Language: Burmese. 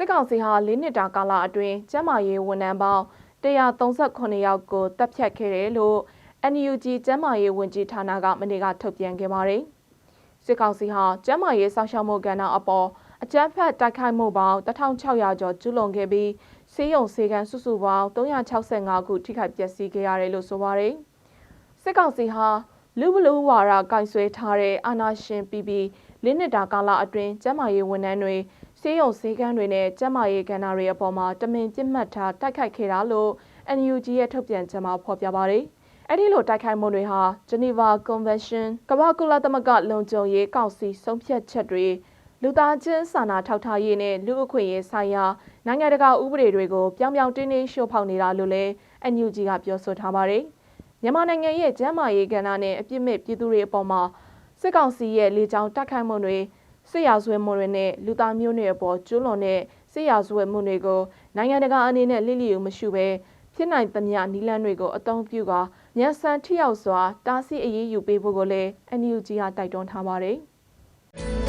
စစ်ကောင်စီဟာ၄နှစ်တာကာလအတွင်းကျန်းမာရေးဝန်ထမ်းပေါင်း138ယောက်ကိုတပ်ဖြတ်ခဲ့တယ်လို့ NUG ကျန်းမာရေးဝန်ကြီးဌာနကမနေ့ကထုတ်ပြန်ခဲ့ပါတယ်။စစ်ကောင်စီဟာကျန်းမာရေးစောင့်ရှောက်မှုကဏ္ဍအပေါ်အကြမ်းဖက်တိုက်ခိုက်မှုပေါင်း1600ကျော်ကျူးလွန်ခဲ့ပြီးဆေးရုံဆေးကန်းစုစုပေါင်း365ခုထိခိုက်ပျက်စီးခဲ့ရတယ်လို့ဆိုပါတယ်။စစ်ကောင်စီဟာ လူဘလူဝါရကင်ဆွဲထားတဲ့အာနာရှင်ပြည်ပြည်လင်းနစ်တာကာလအတွင်းကျန်းမာရေးဝန်ထမ်းတွေဆေးရုံဆေးကန်းတွေနဲ့ကျန်းမာရေးကဏ္ဍတွေအပေါ်မှာတမင်ပြစ်မှတ်ထားတိုက်ခိုက်ခဲ့တာလို့ NUG ရဲ့ထုတ်ပြန်ချက်မှာဖော်ပြပါတယ်။အဲ့ဒီလိုတိုက်ခိုက်မှုတွေဟာ Geneva Convention ကမ္ဘာကုလသမဂ္ဂလုံခြုံရေးကောင်စီဆုံးဖြတ်ချက်တွေလူသားချင်းစာနာထောက်ထားရေးနဲ့လူအခွင့်အရေးဆိုင်ရာနိုင်ငံတကာဥပဒေတွေကိုပြောင်ပြောင်တင်းတင်းရှို့ဖောက်နေတာလို့လည်း NUG ကပြောဆိုထားပါတယ်။ မြန်မာနိုင်ငံရဲ့ကျန်းမာရေးကဏ္ဍနဲ့အပြစ်မဲ့ပြည်သူတွေအပေါ်မှာစစ်ကောင်စီရဲ့လေကြောင်းတိုက်ခိုက်မှုတွေစစ်ရာဇဝတ်မှုတွေနဲ့လူသားမျိုးနွယ်အပေါ်ကျူးလွန်တဲ့စစ်ရာဇဝတ်မှုတွေကိုနိုင်ငံတကာအနေနဲ့လိလိယူမရှိဘဲဖြစ်နိုင်သမျှနီလန်းတွေကိုအသုံးပြုကာညံဆန်ထိရောက်စွာတားဆီးအရေးယူပေးဖို့ကိုလည်း NUG ကတိုက်တွန်းထားပါတယ်။